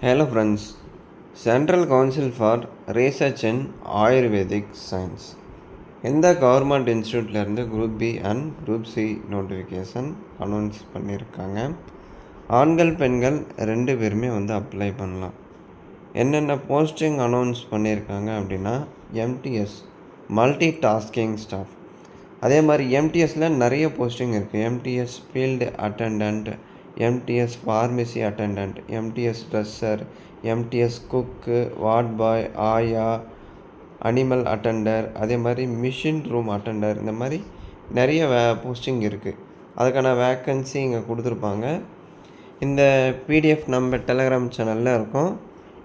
Hello friends central council for research in Ayurvedic science எந்த government இன்ஸ்டியூட்லேருந்து group B and group C notification announce பண்ணியிருக்காங்க. ஆண்கள் பெண்கள் ரெண்டு பேருமே வந்து அப்ளை பண்ணலாம். என்னென்ன போஸ்டிங் அனௌன்ஸ் பண்ணியிருக்காங்க அப்படின்னா எம்டிஎஸ் மல்டி டாஸ்கிங் ஸ்டாஃப் அதே மாதிரி எம்டிஎஸில் நிறைய போஸ்டிங் இருக்குது MTS field attendant MTS pharmacy attendant MTS dresser MTS cook ward boy ஆயா அனிமல் அட்டண்டர் அதே மாதிரி மிஷின் ரூம் அட்டண்டர் இந்த மாதிரி நிறைய வே போஸ்டிங் இருக்குது அதுக்கான வேக்கன்சி இங்கே கொடுத்துருப்பாங்க. இந்த பிடிஎஃப் நம்ம டெலகிராம் சேனலில் இருக்கும்.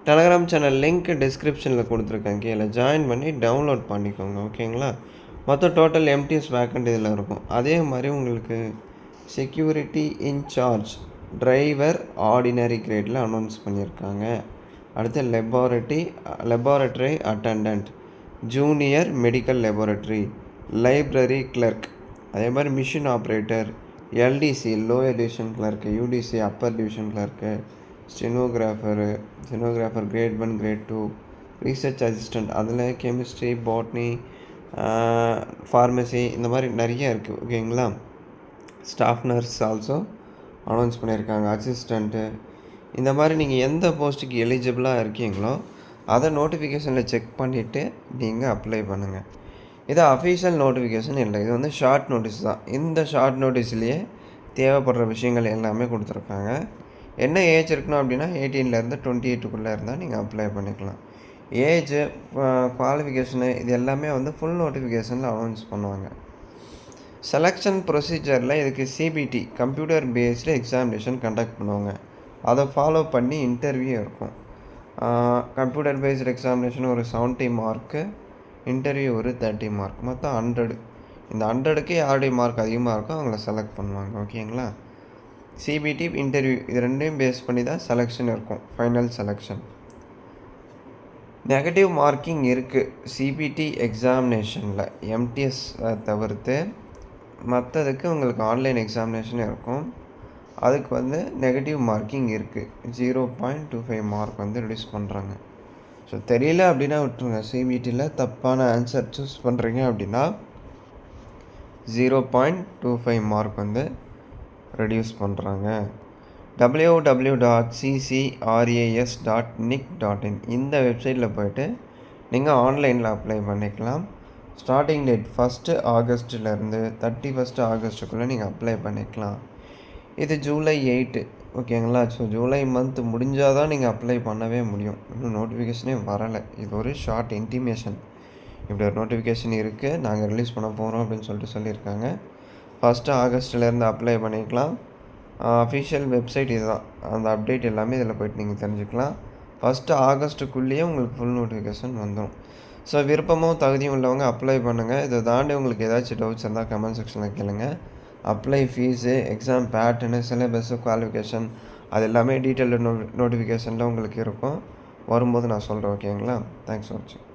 டெலகிராம் சேனல் லிங்க் டிஸ்கிரிப்ஷனில் கொடுத்துருக்கேன் கீழே. ஜாயின் பண்ணி டவுன்லோட் பண்ணிக்கோங்க ஓகேங்களா மொத்தம் டோட்டல் எம்டிஎஸ் வேக்கண்ட் இதில் இருக்கும். அதே மாதிரி உங்களுக்கு செக்யூரிட்டி இன்சார்ஜ் டிரைவர் ஆர்டினரி கிரேடில் அனௌன்ஸ் பண்ணியிருக்காங்க. அடுத்து laboratory laboratory attendant junior medical laboratory library clerk அதே மாதிரி machine operator LDC lower division clerk UDC upper division clerk stenographer stenographer grade one grade two research assistant அதில் chemistry botany pharmacy இந்த மாதிரி நிறைய இருக்குது ஓகேங்களா ஸ்டாஃப் நர்ஸ் ஆல்சோ அனௌன்ஸ் பண்ணியிருக்காங்க assistant இந்த மாதிரி நீங்கள் எந்த போஸ்ட்டுக்கு எலிஜிபிளாக இருக்கீங்களோ அதை நோட்டிஃபிகேஷனில் செக் பண்ணிவிட்டு நீங்கள் அப்ளை பண்ணுங்கள் இது அஃபீஷியல் நோட்டிஃபிகேஷன் இல்லை இது வந்து ஷார்ட் நோட்டீஸ் தான். இந்த ஷார்ட் நோட்டீஸ்லேயே தேவைப்படுற விஷயங்கள் எல்லாமே கொடுத்துருக்காங்க. என்ன ஏஜ் இருக்கணும் அப்படின்னா எயிட்டீன்லேருந்து டுவெண்ட்டி எயிட்டுக்குள்ளே இருந்தால் நீங்கள் அப்ளை பண்ணிக்கலாம். ஏஜ் குவாலிஃபிகேஷனு இது எல்லாமே வந்து ஃபுல் நோட்டிஃபிகேஷனில் அனௌன்ஸ் பண்ணுவாங்க. செலெக்ஷன் ப்ரொசீஜரில் இதுக்கு CBT computer based examination conduct பண்ணுவாங்க. அதை ஃபாலோ பண்ணி இன்டர்வியூ இருக்கும். கம்ப்யூட்டர் பேஸ்டு எக்ஸாமினேஷன் ஒரு செவன்ட்டி மார்க்கு இன்டர்வியூ ஒரு தேர்ட்டி மார்க் மொத்தம் ஹண்ட்ரடு இந்த ஹண்ட்ரடுக்கு யாருடைய மார்க் அதிகமாக இருக்கோ அவங்கள செலக்ட் பண்ணுவாங்க ஓகேங்களா? சிபிடி இன்டர்வியூ இது ரெண்டையும் பேஸ் பண்ணி தான் செலெக்ஷன் இருக்கும் ஃபைனல் செலெக்ஷன் நெகட்டிவ் மார்க்கிங் இருக்குது சிபிடி எக்ஸாமினேஷனில் எம்டிஎஸ் தவிர்த்து மற்றதுக்கு உங்களுக்கு ஆன்லைன் எக்ஸாமினேஷன் இருக்கும். அதுக்கு வந்து நெகட்டிவ் மார்க்கிங் இருக்குது zero point two five mark வந்து ரிடியூஸ் பண்ணுறாங்க ஸோ தெரியல அப்படின்னா விட்டுருங்க. சிபிடியில் தப்பான ஆன்சர் சூஸ் பண்ணுறீங்க அப்படின்னா zero point two five mark வந்து ரெடியூஸ் பண்ணுறாங்க W W dot CCRAS dot nic dot in இந்த வெப்சைட்டில் போய்ட்டு நீங்கள் ஆன்லைனில் அப்ளை பண்ணிக்கலாம். ஸ்டார்டிங் டேட் ஃபஸ்ட்டு ஆகஸ்ட்டிலேருந்து தேர்ட்டி ஃபஸ்ட்டு ஆகஸ்ட்டுக்குள்ளே நீங்கள் அப்ளை பண்ணிக்கலாம். இது ஜூலை எயிட்டு ஓகேங்களா ஸோ ஜூலை மந்த் முடிஞ்சால் தான் நீங்கள் அப்ளை பண்ணவே முடியும். இன்னும் நோட்டிஃபிகேஷனே வரலை. இது ஒரு ஷார்ட் இன்டிமேஷன் இப்படி ஒரு நோட்டிஃபிகேஷன் இருக்குது நாங்கள் ரிலீஸ் பண்ண போகிறோம் அப்படின்னு சொல்லிட்டு சொல்லியிருக்காங்க. ஃபஸ்ட்டு ஆகஸ்ட்லேருந்து அப்ளை பண்ணிக்கலாம். அஃபிஷியல் வெப்சைட் இதுதான். அந்த அப்டேட் எல்லாமே இதில் போய்ட்டு நீங்கள் தெரிஞ்சுக்கலாம். ஃபஸ்ட்டு ஆகஸ்ட்டுக்குள்ளேயே உங்களுக்கு ஃபுல் நோட்டிஃபிகேஷன் வந்துடும் ஸோ விருப்பமும் தகுதியும் உள்ளவங்க அப்ளை பண்ணுங்கள் இதை தாண்டி உங்களுக்கு ஏதாச்சும் டவுட்ஸ் இருந்தால் கமெண்ட் செக்ஷனில் கேளுங்க. Apply fees exam pattern syllabus qualification அது எல்லாமே டீட்டெயில் நோ நோட்டிஃபிகேஷனில் உங்களுக்கு இருக்கும். வரும்போது நான் சொல்கிறேன் ஓகேங்களா தேங்க்ஸ் ஃபார் வாட்சிங்